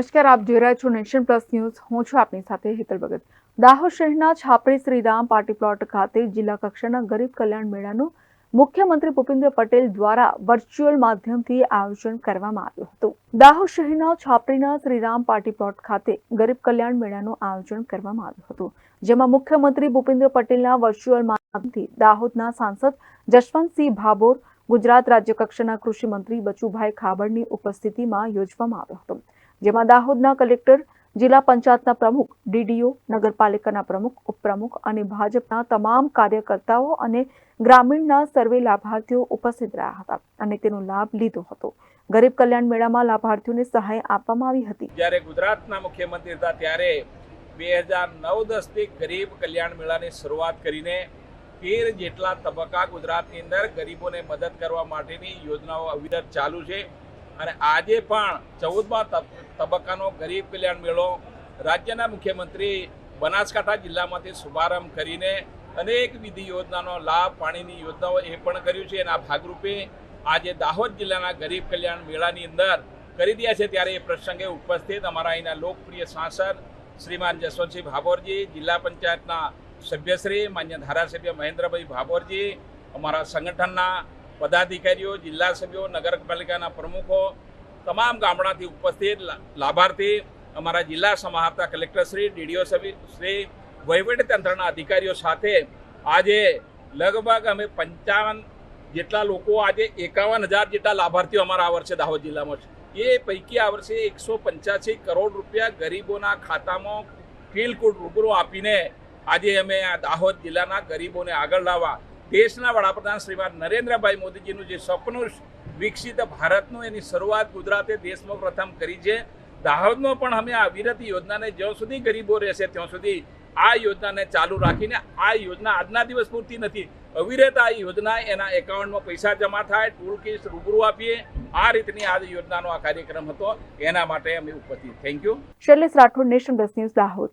નમસ્કાર, આપ જોઈ રહ્યા છો નેશન પ્લસ ન્યૂઝ. હું છું આપની સાથે હેતલ ભગત. દાહોદ શહેરના છાપરી શ્રીરામ પાર્ટી પ્લોટ ખાતે જિલ્લા કક્ષાના ગરીબ કલ્યાણ મેળાનું મુખ્યમંત્રી ભૂપેન્દ્ર પટેલ દ્વારા વર્ચ્યુઅલ માધ્યમથી આયોજન કરવામાં આવ્યું હતું. દાહોદ શહેરના છાપરીના શ્રીરામ પાર્ટી પ્લોટ ખાતે ગરીબ કલ્યાણ મેળાનું આયોજન કરવામાં આવ્યું હતું. જેમાં મુખ્યમંત્રી ભૂપેન્દ્ર પટેલના વર્ચ્યુઅલ માધ્યમથી દાહોદના સાંસદ જશવંતસિંહ ભાભોર, ગુજરાત રાજ્ય કક્ષાના કૃષિ મંત્રી બચુભાઈ ખાબડની ઉપસ્થિતિમાં યોજવામાં આવ્યો હતો. જેમાં દાહોદના કલેક્ટર, જિલ્લા પંચાયતના પ્રમુખ, ડીડીઓ, નગરપાલિકાના પ્રમુખ, ઉપપ્રમુખ અને ભાજપના તમામ કાર્યકર્તાઓ અને ગ્રામીણના સર્વે લાભાર્થીઓ ઉપસ્થિત રહ્યા હતા અને તેનો લાભ લીધો હતો. ગરીબ કલ્યાણ મેળામાં લાભાર્થીઓને સહાય આપવામાં આવી હતી. જ્યારે ગુજરાતના મુખ્યમંત્રી હતા ત્યારે બે હજાર નવ દસથી ગરીબ કલ્યાણ મેળાની શરૂઆત કરીને તેર જેટલા તબક્કા ગુજરાતની અંદર ગરીબોને મદદ કરવા માટેની યોજનાઓ અવિરત ચાલુ છે. અને આજે પણ ચૌદમા તબક્કાનો ગરીબ કલ્યાણ મેળો રાજ્યના મુખ્યમંત્રી બનાસકાંઠા જિલ્લામાંથી શુભારંભ કરીને અનેક વિધિ યોજનાનો લાભ પાણીની યોજનાઓ એ પણ કર્યું છે. એના ભાગરૂપે આજે દાહોદ જિલ્લાના ગરીબ કલ્યાણ મેળાની અંદર કરી રહ્યા છે. ત્યારે એ પ્રસંગે ઉપસ્થિત અમારા અહીંના લોકપ્રિય સાંસદ શ્રીમાન જસવંતસિંહ ભાભોરજી, જિલ્લા પંચાયતના સભ્યશ્રી, માન્ય ધારાસભ્ય મહેન્દ્રભાઈ ભાભોરજી, અમારા સંગઠનના પદાધિકારીઓ, જિલ્લા સભ્યો, નગરપાલિકાના પ્રમુખો, તમામ ગામડાથી ઉપસ્થિત લાભાર્થી, અમારા જિલ્લા સમાહર્તા કલેક્ટરશ્રી ડીડીઓ શ્રી વહીવટીતંત્રના અધિકારીઓ સાથે આજે લગભગ અમે પંચાવન જેટલા લોકો આજે એકાવન હજાર જેટલા લાભાર્થીઓ અમારા આ વર્ષે દાહોદ જિલ્લામાં છે. એ પૈકી આ વર્ષે એકસો પંચ્યાસી કરોડ રૂપિયા ગરીબોના ખાતામાં ફીલકુડ રૂબરૂ આપીને આજે અમે આ દાહોદ જિલ્લાના ગરીબોને આગળ લાવવા દેશના વડાપ્રધાન શ્રીમાન નરેન્દ્રભાઈ મોદીજીનું જે સપનું વિકસિત ભારતનું એની શરૂઆત ગુજરાતે દેશમાં પ્રથમ કરી છે. દાહોદમાં પણ અમે આ અવિરત યોજનાને જ્યાં સુધી ગરીબો રહેશે ત્યાં સુધી આ યોજનાને ચાલુ રાખીને આ યોજના આજના દિવસ પૂરતી નથી. અવિરત આ યોજના એના એકાઉન્ટમાં પૈસા જમા થાય ટૂલ કિટ રૂબરૂ આપીએ. આ રીતની આ યોજનાનો આ કાર્યક્રમ હતો. એના માટે અમે ઉપસ્થિત. Thank you Shailesh Rathod Nation News Dahod.